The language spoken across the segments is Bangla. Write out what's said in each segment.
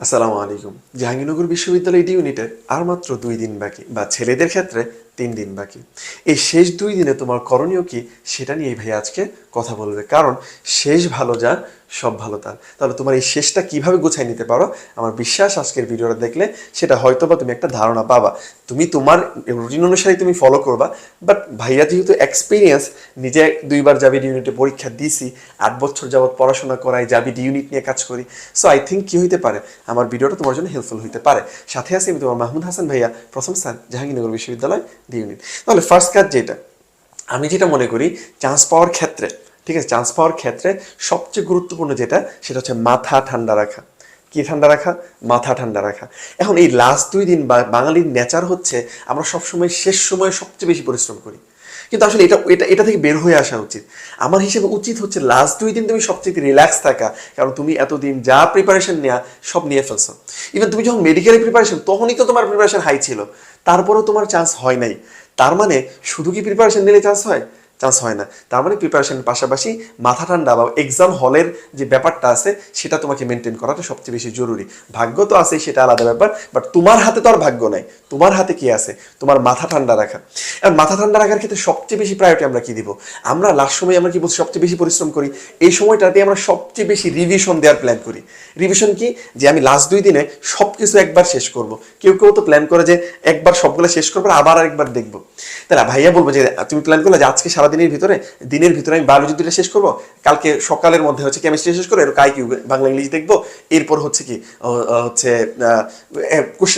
আসসালামু আলাইকুম। জাহাঙ্গীরনগর বিশ্ববিদ্যালয় ইউনিটের আর মাত্র দুই দিন বাকি বা ছেলেদের ক্ষেত্রে তিন দিন বাকি। এই শেষ দুই দিনে তোমার করণীয় কি? সেটা নিয়ে এই ভাই আজকে কথা বলবে। কারণ শেষ ভালো যা, সব ভালো তার। তাহলে তোমার এই শেষটা কীভাবে গুছাই নিতে পারো? আমার বিশ্বাস আজকের ভিডিওটা দেখলে সেটা হয়তো বা তুমি একটা ধারণা পাবা। তুমি তোমার রুটিন অনুসারে তুমি ফলো করবা। বাট ভাইয়া যেহেতু এক্সপিরিয়েন্স নিজে দুইবার যাবি ইউনিটে পরীক্ষা দিছি, আট বছর যাবত পড়াশোনা করাই যাবি ডি ইউনিট নিয়ে কাজ করি। সো আই থিঙ্ক কি হইতে পারে? আমার ভিডিওটা তোমার জন্য হেল্পফুল হইতে পারে। সাথে আছি আমি তোমার মাহমুদ হাসান ভাইয়া, প্রথম স্যার, জাহাঙ্গীরনগর বিশ্ববিদ্যালয় ইউনিট তাহলে ফার্স্ট কাজ যেটা, আমি যেটা মনে করি চান্স পাওয়ার ক্ষেত্রে, ঠিক আছে চান্স পাওয়ার ক্ষেত্রে সবচেয়ে গুরুত্বপূর্ণ যেটা, সেটা হচ্ছে মাথা ঠান্ডা রাখা। কি ঠান্ডা রাখা? মাথা ঠান্ডা রাখা। এখন এই লাস্ট দুই দিন বাঙালির নেচার হচ্ছে, আমরা সবসময় শেষ সময় সবচেয়ে বেশি পরিশ্রম করি। কিন্তু আসলে এটা এটা এটা থেকে বের হয়ে আসা উচিত। আমার হিসেবে উচিত হচ্ছে লাস্ট দুই দিন তুমি সবচেয়ে রিল্যাক্স থাকা, কারণ তুমি এতদিন যা প্রিপারেশন নেওয়া সব নিয়ে ফেলছো। ইভেন তুমি যখন মেডিকেলে প্রিপারেশন তখনই তো তোমার প্রিপারেশন হাই ছিল। তারপরেও তোমার চান্স হয় নাই। তার মানে শুধু কি প্রিপারেশন নিলে চান্স হয়? চান্স হয় না। তার মানে প্রিপারেশনের পাশাপাশি মাথা ঠান্ডা বা এক্সাম হলের যে ব্যাপারটা আছে, সেটা তোমাকে মেনটেন করাটা সবচেয়ে বেশি জরুরি। ভাগ্য তো আছে সেটা আলাদা ব্যাপার বাট তোমার হাতে তো আর ভাগ্য নাই। তোমার হাতে কি আছে? তোমার মাথা ঠান্ডা রাখা। আর মাথা ঠান্ডা রাখার ক্ষেত্রে সবচেয়ে বেশি প্রায়োরিটি আমরা কি দিব? আমরা লাস্ট সময় আমরা কি বলছি, সবচেয়ে বেশি পরিশ্রম করি? এই সময়টাতে আমরা সবচেয়ে বেশি রিভিশন দেওয়ার প্ল্যান করি। রিভিশন কি? যে আমি লাস্ট দুই দিনে সব কিছু একবার শেষ করব। কেউ কেউ তো প্ল্যান করে যে একবার সবগুলো শেষ করব আবার আরেকবার দেখব। তাহলে ভাইয়া বলব যে, তুমি প্ল্যান করলে যে আজকে সারাদিনের ভিতরে, দিনের ভিতরে আমি বায়োলজি দুইটা শেষ করব। কালকে সকালের মধ্যে হচ্ছে কেমিস্ট্রি শেষ করব এর কাই কি বাংলা ইংলিশ দেখব। এরপর হচ্ছে কি হচ্ছে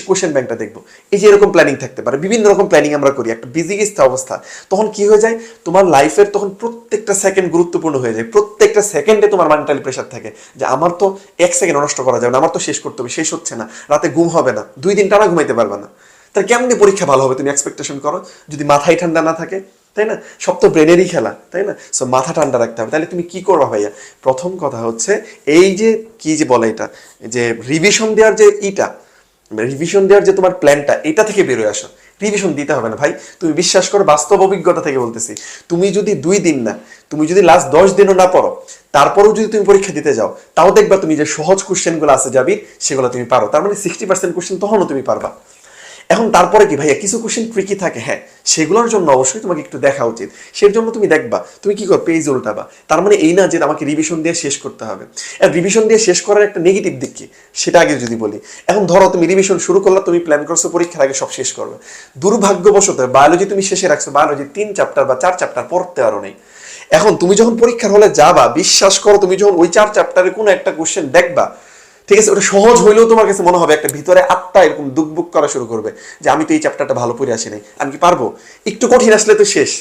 কোশ্চেন ব্যাংকটা দেখব। এই যে এরকম প্ল্যানিং থাকতে পারে, বিভিন্ন রকম প্ল্যানিং আমরা করি, একটা বিজি অবস্থা। তখন কি হয়ে যায়, তোমার লাইফের তখন প্রত্যেকটা সেকেন্ড গুরুত্বপূর্ণ হয়ে যায়। প্রত্যেকটা সেকেন্ডে তোমার মেন্টালি প্রেশার থাকে যে আমার তো এক সেকেন্ড নষ্ট করা যাবে না, আমার তো শেষ করতে হবে, শেষ হচ্ছে না, রাতে ঘুম হবে না, দুই দিন টানা ঘুমাইতে পারবে না। তাহলে কেমনি পরীক্ষা ভালো হবে তুমি এক্সপেকটেশন করো? যদি মাথায় ঠান্ডা না থাকে তাই না? সব তো ব্রেনেরই খেলা, তাই না? সো মাথা ঠান্ডা রাখতে হবে। তাহলে তুমি কি করবা ভাইয়া? প্রথম কথা হচ্ছে, এই যে কি যে বলে এটা, যে রিভিশন দেওয়ার যে ইটা রিভিশন দেওয়ার যে তোমার প্ল্যানটা এটা থেকে বেরোয় আসো। রিভিশন দিতে হবে না ভাই। তুমি বিশ্বাস করো, বাস্তব অভিজ্ঞতা থেকে বলতেছি। তুমি যদি দুই দিন না, তুমি যদি লাস্ট দশ দিনও না পড়ো, তারপরেও যদি তুমি পরীক্ষা দিতে যাও, তাও দেখবা তুমি যে সহজ কোশ্চেনগুলো আছে যাবি সেগুলো তুমি পারো। তার মানে সিক্সটি পার্সেন্ট কোশ্চেন তখনও তুমি পারবা। এখন তারপরে কি ভাইয়া, কিছু কোশ্চেন ট্রিকি থাকে হ্যাঁ সেগুলোর জন্য অবশ্যই তোমাকে একটু দেখা উচিত। সের জন্য তুমি দেখবা, তুমি কি কর পেজ উল্টাবা। তার মানে এই না যে আমাকে রিভিশন দিয়ে শেষ করতে হবে। আর রিভিশন দিয়ে শেষ করার একটা নেগেটিভ দিক কি? সেটা আগে যদি বলি। এখন ধরো তুমি রিভিশন শুরু করলে, তুমি প্ল্যান করছ, পরীক্ষার আগে সব শেষ করবে। দুর্ভাগ্যবশত বায়োলজি তুমি শেষে রাখছো বায়োলজি তিন চ্যাপ্টার বা চার চ্যাপ্টার পড়তে আরও নেই। এখন তুমি যখন পরীক্ষার হলে যাবা, বিশ্বাস করো, তুমি যখন ওই চার চ্যাপ্টারে কোনো একটা কোশ্চেন দেখবা ঠিক আছে, ওটা সহজ হইলেও তোমার কাছে মনে হবে একটা ভিতরে আত্মা এরকম দুকবুক করা শুরু করবে যে আমি তো এই চ্যাপ্টারটা ভালো পড়ে আসি নাই আমি কি পারব? একটু কঠিন আসলে তো শেষ।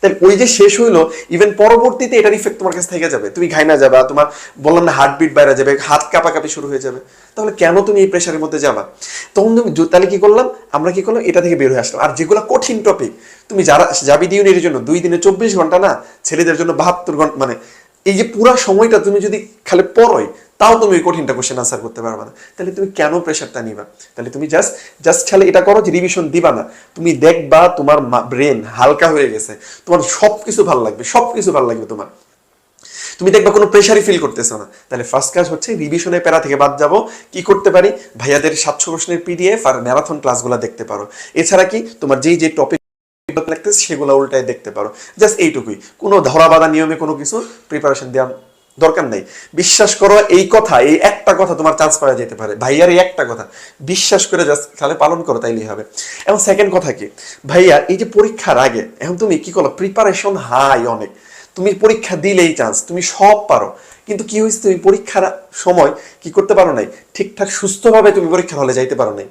তাই ওই যে শেষ হইল ইভেন পরবর্তীতে এটার ইফেক্ট তোমার কাছে থেকে যাবে। তুমি ঘাইনা যাবে, তোমার বললাম না হার্টবিট বাইরে যাবে, হাত কাঁপাকাঁপি শুরু হয়ে যাবে। তাহলে কেন তুমি এই প্রেশারের মধ্যে যাবা? তখন তুমি তাহলে কি করলাম? আমরা কি করলাম? এটা থেকে বের হয়ে আসলাম। আর যেগুলো কঠিন টপিক তুমি যারা যাবি দিউনির জন্য দুই দিনে চব্বিশ ঘণ্টা না, ছেলেদের জন্য বাহাত্তর ঘণ্টা মানে এই যে পুরো সময়টা তুমি যদি খালি পড়োই, তাও তুমি ওই কঠিনটা কোশ্চেন আনসার করতে পারবে না। তাহলে তুমি কেন প্রেশারটা নিবা? তাহলে তুমি জাস্ট জাস্ট খালি এটা করো যে রিভিশন দিবা না। তুমি দেখবা তোমার ব্রেন হালকা হয়ে গেছে। তোমার সব কিছু ভালো লাগবে সব কিছু ভালো লাগবে তোমার। তুমি দেখবা কোনো প্রেশারই ফিল করতেছো না। তাহলে ফার্স্ট কাজ হচ্ছে রিভিশনের প্যারা থেকে বাদ যাব। কি করতে পারি? ভাইয়াদের সাতশো প্রশ্নের পিডিএফ আর ম্যারাথন ক্লাসগুলো দেখতে পারো। এছাড়া কি তোমার যেই যে টপিক লাগতেছে, সেগুলো উল্টায় দেখতে পারো। জাস্ট এইটুকুই। কোনো ধরা বাঁধা নিয়মে কোনো কিছু প্রিপারেশন দেওয়া দরকার নেই। বিশ্বাস করো, এই কথা, এই একটা কথা তোমার চান্স পাওয়া যেতে পারে। ভাইয়ার এই একটা কথা। বিশ্বাস করে জাস্ট তাহলে পালন করো, তাইলেই হবে। এবং সেকেন্ড কথা কি? ভাইয়া, এই যে পরীক্ষার আগে, এখন তুমি কি করো প্রিপারেশন হাই অনেক। তুমি পরীক্ষা দিলেই চান্স তুমি সব পারো। কিন্তু কি হয়েছে? তুমি পরীক্ষার সময় কি করতে পারো নাই? ঠিকঠাক সুস্থভাবে তুমি পরীক্ষার হলে যাইতে পারো নাই।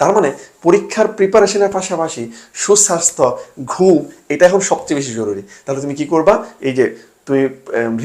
তার মানে পরীক্ষার প্রিপারেশনের পাশাপাশি সুস্বাস্থ্য, ঘুম, এটা এখন সবচেয়ে বেশি জরুরি। তাহলে তুমি কি করবা? এই যে তুমি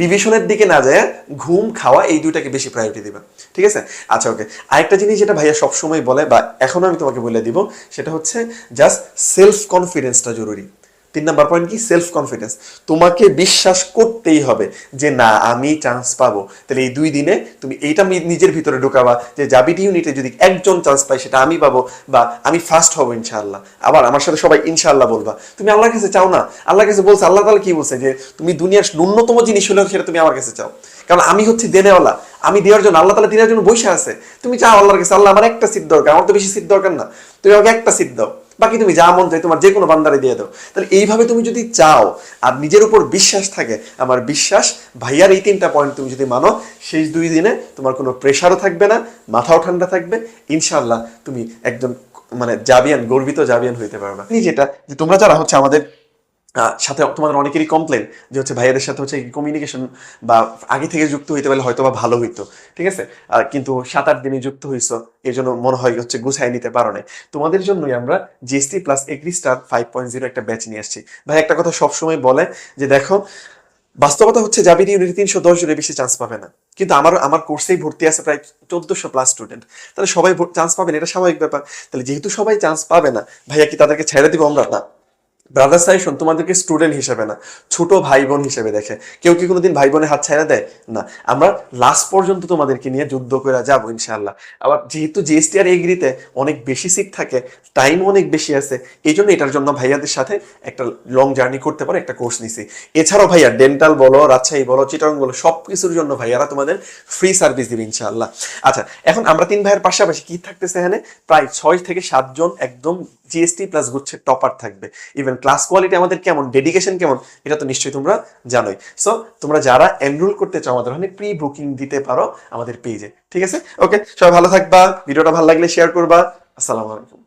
রিভিশনের দিকে না যায় ঘুম, খাওয়া এই দুইটাকে বেশি প্রায়োরিটি দিবা। ঠিক আছে? আচ্ছা ওকে আরেকটা জিনিস যেটা ভাইয়া সবসময় বলে বা এখনও আমি তোমাকে বলে দিব, সেটা হচ্ছে জাস্ট সেলফ কনফিডেন্সটা জরুরি। তিন নাম্বার পয়েন্ট কি? সেলফ কনফিডেন্স তোমাকে বিশ্বাস করতেই হবে যে, না, আমি চান্স পাবো। তাহলে এই দুই দিনে তুমি এইটা নিজের ভিতরে ঢোকাবা যে জাবিটি ইউনিটে যদি একজন চান্স পাই সেটা আমি পাবো বা আমি ফার্স্ট হব ইনশাআল্লাহ। আবার আমার সাথে সবাই ইনশাআল্লাহ বলবা, তুমি আল্লাহর কাছে চাও না? আল্লাহর কাছে বলছে, আল্লাহ তাআলা কি বলছে যে, তুমি দুনিয়ার ন্যূনতম জিনিস হলেও সেটা তুমি আমার কাছে চাও। কারণ আমি হচ্ছে দেনেওয়ালা, আমি দেওয়ার জন্য, আল্লাহ তালা দেওয়ার জন্য বসে আছে। তুমি চাও আল্লাহর কাছে, আল্লাহ আমার একটা সিট দরকার, আমার তো বেশি সিট দরকার না। তুমি আমাকে একটা সিট দাও। বাকি তুমি যা মন চাই তোমার যে কোনো বান্দারে দিয়ে দাও। তাহলে এইভাবে তুমি যদি চাও আর নিজের উপর বিশ্বাস থাকে, আমার বিশ্বাস, ভাইয়ার এই তিনটা পয়েন্ট তুমি যদি মানো, শেষ দুই দিনে তোমার কোনো প্রেশারও থাকবে না, মাথাও ঠান্ডা থাকবে ইনশাল্লাহ তুমি একজন মানে জাবিয়ান, গর্বিত জাবিয়ান হইতে পারবে। যেটা যে তোমরা যারা হচ্ছে আমাদের সাথে তোমাদের অনেকেরই কমপ্লেন যে হচ্ছে ভাইয়াদের সাথে হচ্ছে কমিউনিকেশন বা আগে থেকে যুক্ত হইতে পারলে হয়তো বা ভালো হইতো, ঠিক আছে? কিন্তু সাত আট দিনে যুক্ত হইছো, এই জন্য মনে হয় হচ্ছে গুছাই নিতে পারো নাই। তোমাদের জন্যই আমরা GST plus agri star five point zero একটা ব্যাচ নিয়ে আসছি। ভাই, একটা কথা সবসময় বলে যে দেখো, বাস্তবতা হচ্ছে জাবির ইউনিটি তিনশো দশ জনের বেশি চান্স পাবে না। কিন্তু আমার আমার কোর্সেই ভর্তি আছে প্রায় চোদ্দশো প্লাস স্টুডেন্ট তাহলে সবাই চান্স পাবে না এটা স্বাভাবিক ব্যাপার। তাহলে যেহেতু সবাই চান্স পাবে না, ভাইয়া কি তাদেরকে ছেড়ে দিব আমরা? না। ব্রাদার সাইশন তোমাদেরকে স্টুডেন্ট হিসেবে না, ছোট ভাই বোন হিসেবে দেখে। কেউ কি কোনোদিন ভাই বোনের হাত ছেড়ে দেয়? না। আমরা লাস্ট পর্যন্ত তোমাদেরকে নিয়ে যুদ্ধ করে যাব ইনশাল্লাহ আবার যেহেতু জিএসটি আর এগ্রিতে অনেক বেশি সিট থাকে টাইম অনেক বেশি আছে এই জন্য এটার জন্য ভাইয়াদের সাথে একটা লং জার্নি করতে পারো, একটা কোর্স নিছি। এছাড়াও ভাইয়া ডেন্টাল বলো, রাজশাহী বলো চিটাং বলো সব কিছুর জন্য ভাইয়ারা তোমাদের ফ্রি সার্ভিস দিবে ইনশাআল্লাহ। আচ্ছা এখন আমরা তিন ভাইয়ের পাশাপাশি কি থাকতেছে এখানে? প্রায় ছয় থেকে সাতজন একদম জিএসটি প্লাস গুচ্ছের টপার থাকবে। ইভেন ক্লাস কোয়ালিটি আমাদের কেমন ডেডিকেশন কেমন, এটা তো নিশ্চয়ই তোমরা জানোই। সো তোমরা যারা এনরোল করতে চাও, আমাদের ওখানে প্রি বুকিং দিতে পারো আমাদের পেজে ঠিক আছে? ওকে সবাই ভালো থাকবা, ভিডিওটা ভালো লাগলে শেয়ার করবা। আসসালামু আলাইকুম।